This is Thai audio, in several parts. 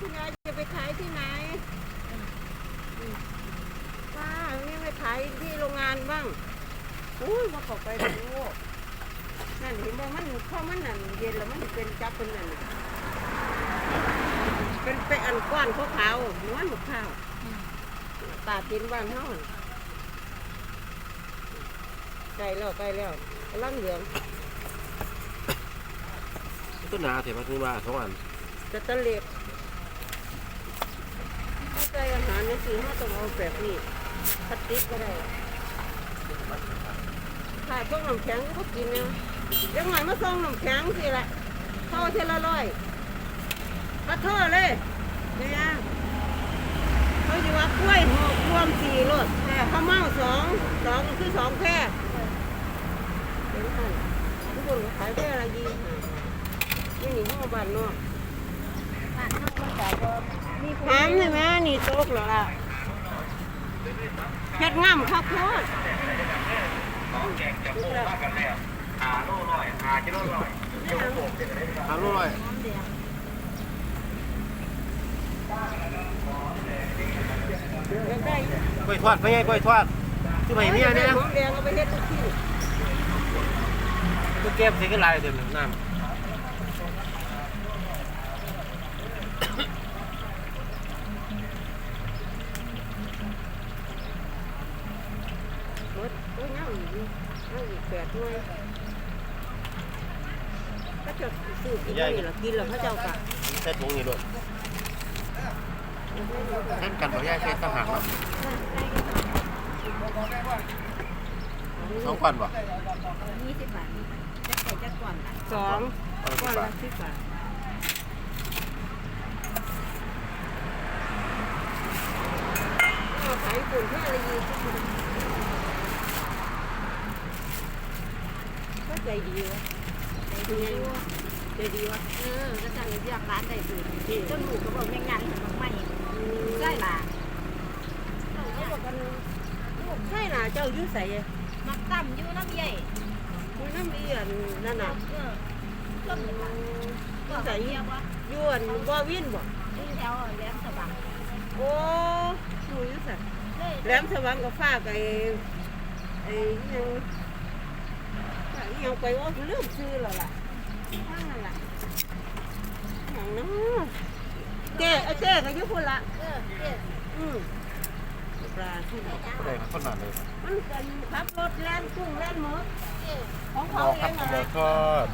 คุณยายจะไปขายที่ไหนป้าไม่ไปขายที่โรงงานบ้างอุ้ยมาขอไปดูนั่นเห็นบ่มันเพราะมันนั่นเย็นแล้วมันเป็นจับเป็นนั่นน่ะเป็นเป็นอันก้อนขาวๆม้วนหมกข้าวตาดินบ้านเฮาน่ะใกล้แล้วใกล้แล้วกำลังเหลืองต้นนาเถอะพักนี้ว่าสองอันจะตะเล็บ เข้าใจอาหารในสิ่งที่ต้องเอาแบบนี้พลาสติกก็ได้ถ้าพวกน้ำแข็งก็กินเนี่ยยังไงมาส่งน้ำแข็งสิละเท่าเทละร้อยมาเท่าเลยเนี่ยเขาจะว่ากล้วยหอกรวมสี่รสแค่ข้าวเมาสองสองคือสองแพร่เป็นท่านทุกคนขายแพร่ละยี่ห้าไม่หนีห้องบ้านนอกบ้านเฮามันก็บ่มีผู้ ถามใช่ไหมนี่โต๊ะเหรอล่ะเฮ็ดง่ำข้าวโพดหาลูกหน่อยน้ำแดงอยากได้กล้วยทอดไม่ใช่กล้วยทอดที่ไหนเนี่ยเนี่ยหอมแดงเอาไปเฮ็ดทุกที่ก็เก็บใส่กระไรเต็มน้ห มดก็ง่ำอยู่ง่ำอีกแปดหน่วยก็จะซื้อกินนี่ล่ะกินแล้วเขาเจ้ากะำใส่ถุงนี่ด้วยเล่นกันต่อย่าใช้ทหารเนาะสองพันวะยี่สิบบาทจะใส่จะก่อนล่ะสองก้อนละสิบบาทเอาขายปุ่นแค่ละยี่สิบบาทก็ ใจดีวะใจดีใจดีวะเออก็จะเรียกร้านได้สิจนหมูก็บอกไม่งานมันไม่ได้ล่ะเขาบอกกันใช่น่ะเจ้าอยู่ใส่มักตั้มอยู่น้ำใหญ่มีน้ำเอียนนั่นน่ะเออต้นล่ะอยู่ก็ใส่ใส่เรียกว่าอยู่อันบ่วินบ่ที่แถวแหลมสว่างโอ้หนูอยู่ใส่เลยแหลมสว่างกับฟ้าไอ้ไอ้ยัง ยังไปว่าลืมซื้อแล้วล่ะข้างนั่นล่ะอย่างนั้นเจ๊ไอ้เจ๊ก็อยู่พุ่นละเออเด็ดอืมปลาที่ไหนก็ได้ขนาดเลยมันเป็นขับรถแล่นกุ้งแล่นหมึกเด็ดของเขาอเอครับงหอะไรอทอด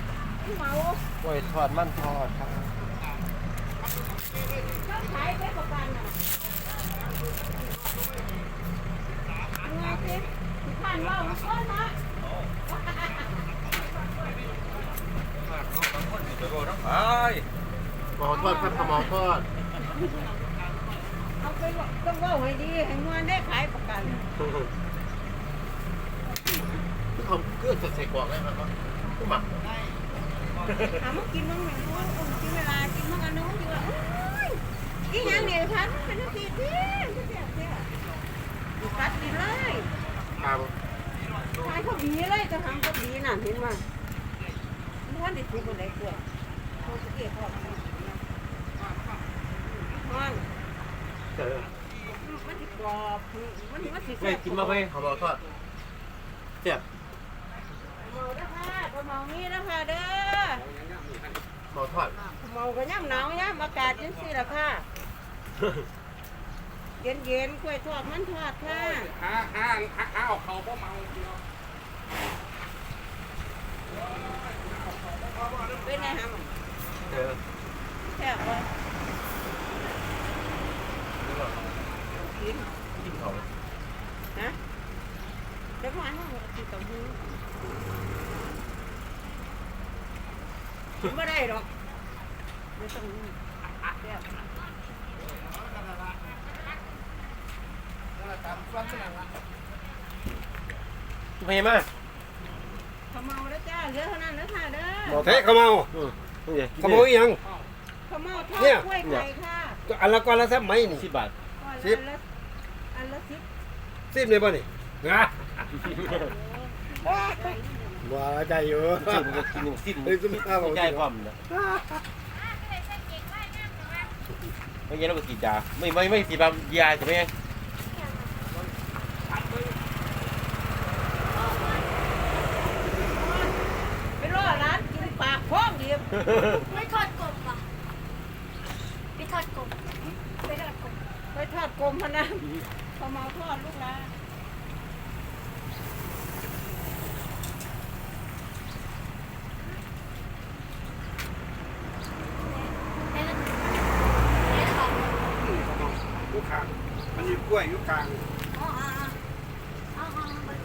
เมากล้วยทอดมันทอดครับเขาขายไปประกันอะยังไงสิผ่านว่ามันคนนะ หมอทอดครับหมอทอดเอาไปว่าต้องว่าให้ดีให้มวนได้ขายประกันคือเขาคือจะใส่กรอกได้ไหมครับผู้หมักถามมากินมั้งไหมว่ากินเวลากินมั้งอันนู้นอยู่ว่าอีหยังเนี่ยพันเป็นนาทีที่ที่เสียเสียกัดกินเลยครับขายเขาดีเลยจะทำเขาดีน่ะเห็นว่าม้ วนได้ถูกคนใดกว่าเขาจะเก็บออกห้องเจอมันสิกรอบมันมันสิไม่กินมาไปหมอทอดเจ็บเมาเด้อค่ะก็เมานี่เด้อค่ะเด้อหมอทอดเมาก็ย่ำหนาวย่ำอากาศจังซี่ล่ะค่ะเย็นเย็นๆกล้วยทอดมันทอดค่ะหาหาหาหาเอาเขาเพราะเมาเดียว เป็นไงฮะเจอแซ่บบ่กินกินเขานะเดี๋ยวมาให้กินกับมือกินไม่ได้หรอกไม่ต้องแซ่บเมย์มา ขาเมาแล้วจ้าเหลือเท่านั้นแล้วค่ะเด้หมออเทะเขาเมาอืมนี่เขาเมาอีหยังเขาเมาทอดเนี่ยกล้วยไข่ค่ะก็อันละก้อนละแซ่บไหมนี่สิบบาทก่อนสิบอันละอันละสิบซิมเลยป่ะนี่นะว้าใจอยู่สิ้นก็กินหนึ่งสิ้นเฮ้ยจะไม่เอาใจความนะไม่ใช่เราไปฉีดยาไม่ไม่ไม่ฉีดยาใช่ไหม ไปรอร้านกินปากพ้องเดียว ไม่ทอดกลมป่ะไปทอดกลมไปทอดกลมไปทอดกลมพะนะพอมาทอดลูกละเอ๊ะเอ๊ะของยุคกลางมันอยู่กล้วยยุคกลางอ๋ออ๋ออ๋ออ๋อมัน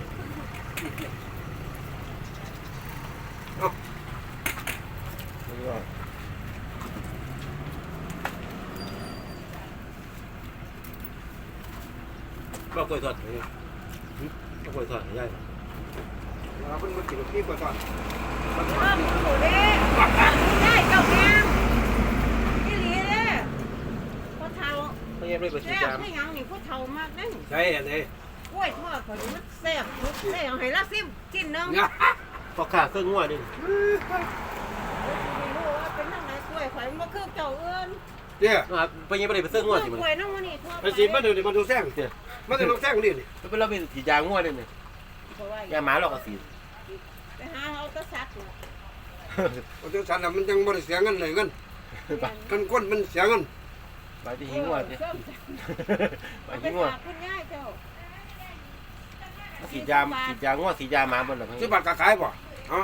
ก็กล้วยทอดนี่ก็กล้วยทอดใช่เราเพิ่งมากินที่ก่อนก่อนเริ่มหมูเด้ได้เจ้าแม่พี่หลีเด้พ่อเฒ่าไม่ใช่ไม่ไปฉีดแซ่บยาไม่ยังนี่พ่อเฒ่ามากนั่นใช่อันนี้กล้วยทอดข่อยมันแซ่บทุกแซ่บให้ละสิบกินนึงเนี่ยก็ขาเครื่องงัวนี่ไม่รู้ว่าเป็นทางไหนกล้วยข่อยมันบ่คือเจ้าเอื้อน เนี่ยไปยังไม่ได้ไปเครื่องงัวสิมันกล้วยน้องมันนี่ทั่วไปจีบมันดูดิมันดูแซงมันดูแซงนี่นี่ไม่เป็นเราไปฉีดยางัวนี่นี่เพราะว่ายาหมาเราก็ฉีดไปหาเอาแตะสักน่ะมันดูสันมันยังบริเสียเงินเลยเงินกันก้นมันเสียเงินไปที่หิงงัวสิเออไปเอาไปหิงงัวฝากคุณยายเจ้าฉีดยาฉีดยางัวฉีดยาหมาบนหรอสิบบาทก็ขายป่ะฮะ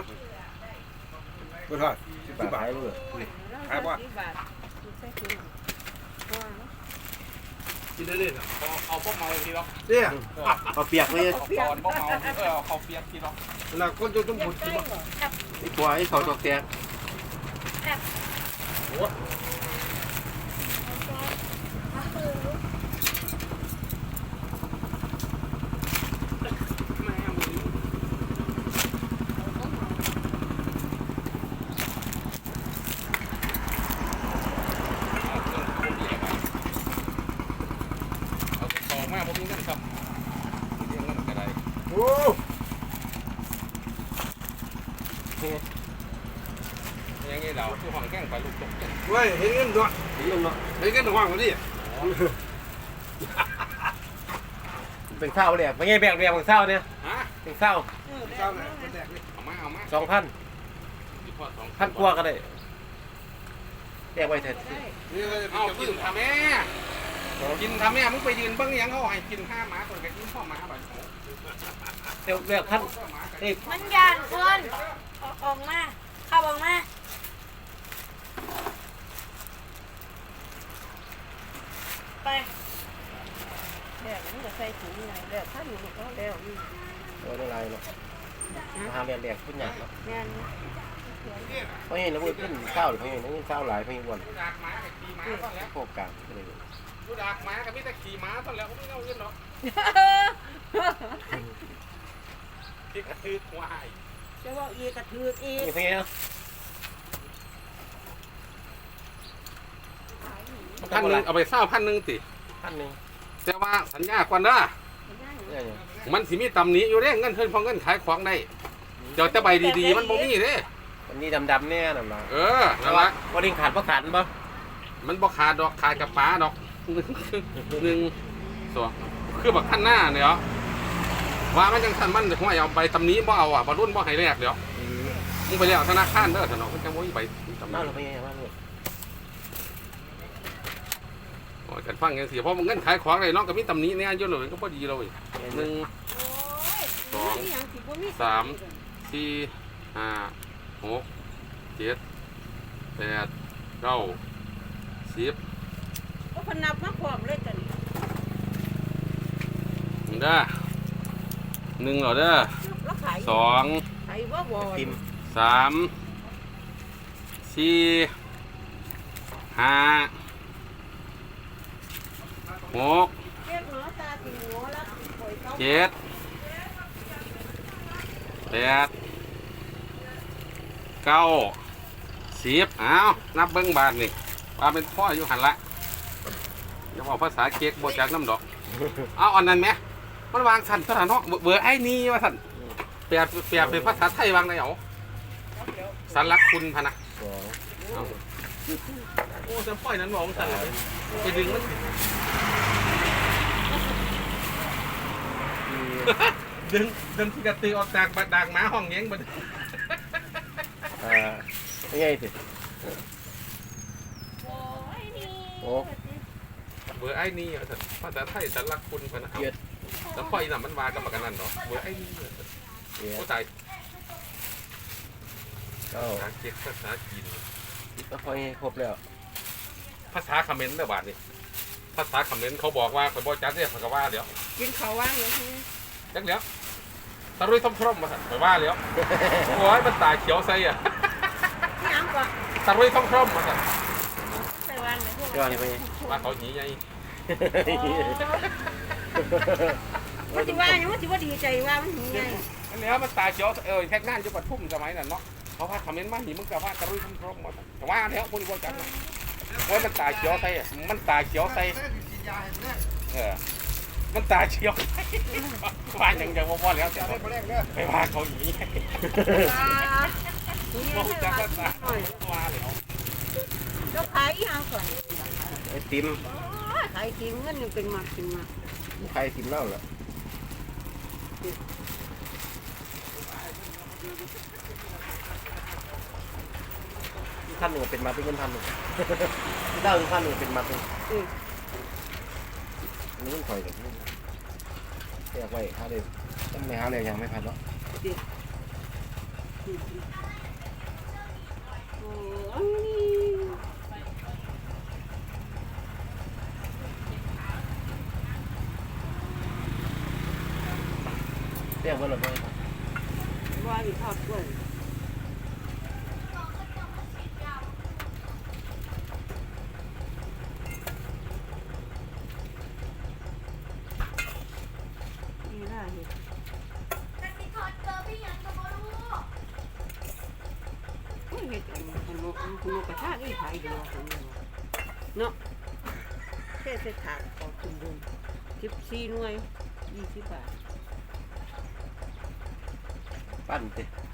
ก็ทอดสิบบาทให้เลยขายป่ะสิบบาทใส่ถุงเอา กินได้เลยนะเอาเอาพวกเมาทีเนาะเนี่ยเอาเปียกเลยเอาตอนพวกเมาเออเอาเขาเปียกทีเนาะแล้วคนจะต้องเก็พูบดใส่กินบ่ไอ้ตัวไอ้เขาตกแตกเอา นี้กันครับเรียงกันก็ได้โอ้ยังไงเราคือห้องแข้งไปลูกตกเว้ยเห็นเงินด้วยเห็นี่มันเนาะเห็นเงินห่างกว่านี้เป็นเศร้าเลยไม่ใช่แบกแบกเป็นเศร้าเนี่ยฮะเป็นเศร้าเออเจ้าไหนคนแตกนี่เอามาเอามาสองพันพันกว่าก็ได้แบกไว้เถอะนี่เลยเอากินทำแม่ กินทำแม่มึงไปยืนเบิ้งยังเขาให้กินห้าหมาตัวกับกินพ่อหมาแบบเดี๋ยวแบกพันเอ้ยมันยานคนออกออกมาเข้าออกมาไปแบบนี้ก็ใส่ถุงไงแบบถ้าอยู่ก็แล้วอืมโอ้ยอะไรเนาะมาหาแบกแบกขึ้นหยาบเนาะงานเพราะเห็นแล้วมันขึ้นเศร้าหรือเพราะเห็นแล้วเศร้าหลายเพราะเห็นวันดูดากหมากับขี่หมาตอนแล้วโคกกลางก็เลย ดูดากหมากับมิตรขี่หมาตอนแล้วเขาไม่เอาเงินหรอกที่กระทืบหัวหายจะว่าอีกระถืออีกนี่เพราะเนาะพันหนึ่งเอาไปเศร้าพันหนึ่งติพันหนึ่งแต่ว่าสัญญาก่อนนะเนี่ยเนี่ยมันสิมีตำหนิอยู่เด้เงินเพิ่นพอเงินขายของได้เดี๋ยวจะใบดีๆมันบ่มีเด้มันนี่ดำๆเนี่ยนั่นละเออนั่นละว่าดิ้งขาดเพราะขาดปะมันบ่ขาดดอกขาดกับป๋าดอก หนึ่งสองคือแบักขั้นหน้าเนี่ยเหรอว่ามันจังสันมันหัวเอาใบตำนี้บ่เอาอะบ่รุ่นบ่ให้แรกเดี๋ยวมึงไปแล้วธนาคารเด้อถนอมันจังบ่มีใบตำน่านี้เราไปยังไงบ้างลูกโอ้ยกันฟังกันสิเพราะมันเงินขายของได้น้องก็มีตำนี้เนี่ยยู่เลยก็พอดีเลยหนึ่งสองสามสี่ห้าหกเจ็ดแปดเก้าสิบ พนับมาพร้อมเลยจ้ะนี่หนึ่งเด้อหนึ่งเหรอเด้อแล้วขายสองขายว่าบ่พิมพ์สามสี่ห้าหกเรียกหมอตาติหัวแล้วปล่อยเขาเจ็ดแปดเก้าสิบอ้าวนับเบิ้งบาทนี่ว่าเป็นพ่ออยู่หันละ อย่าบอกภาษาเก๊กบจากน้ำดอก เอาอันนั้นไหมมันวางสันสถานเนาะเบอร์เบอร์ไอ้นี่ว่าสันแปลแปลเป็นภาษาไทยวางได้เหรอสันลักคุณพะนะสองเอาเออจะปล่อยนั้นบอกสั่นเลยไปดึงมันดึงดึงที่กระตือออกจากบดากหมาห้องเงี้ยงบัดอ่าไม่ไงสิโอ้ยนี่โอ้ เบอร์ไอ้นี่อะภาษาไทยจะรักคุณพนะแล้วปล่อยน่ะมันวากับกันนั่นเนาะเบอร์ไอ้นี่เดี๋ยวโอ้ตายก็ภาษาเจ็กภาษาจีนก็พอให้ครบแล้ว ภาษาคอมเขมนต์แบบบาทนี่ภาษาคอมเขมนต์เขาบอกว่าเขาบอกจัดเนี่ยเขาก็ว่าเดี๋ยวกินข้าวว่างเลยใช่ไหมจักเดี๋ยวตะรุยทอมทรอมมาสั่นไปว่าเดี๋ยวโอ้ยมันตายเขียวใส่อะที่ยังก่อนตะรุยทอมทรอมมาสั่นใส่วันเลยพวกเดี๋ยวนี่ไป ว่าเขาหนีไงมันจะว่าอย่างมันจะว่าดีใจว่ามันหีไงอันนี้มันตายเขียวเออแค่งานอยู่ปัดพุ่มสมัยนั้นเนาะเขาว่าคอมเขมนต์มาหนีมึงกับว่าตะรุยทอมทรอมมาสั่นแต่ว่าแล้วคนที่บอกจัดนะโอ้ยมันตายเขียวใส่อะมันตายเขียวใส่เออมันตาเชียวว่าอย่างอย่างว่าแล้วแต่ว่าไปว่าเขาหนีหีไงมองจากก็ตาหน่อยว่าเลยเจ้าขายอีหยังก่อนไอ ติมโอ้ยขายกินเงินยังเป็นมากเป็นมากใครติมเหล้าเหรอท่านหนึ่งเป็นมาเป็นเงินพันหนึ่งที่เต้าหนึ่งพันหนึ่งเป็นมาเป็นอืมอันนี้มันคอยกันเรียกไว้ห้าเดือนต้องไม่ห้าเดือนยังไม่พันเนาะโอ้ย เรียกว่าเราไม่ว่าอยู่ทอดกล้วยนี่ได้เห็ดแต่พี่ทอดเจอพี่ยังก็ไม่รู้โอ้ยเห็ดอันนี้ขนมขนมกระทะนี่ขายดีว่าคนมเนาะแค่เศษถาดของคุณบุญสิบสี่หน่วยยี่สิบบาท ปั้นเตะ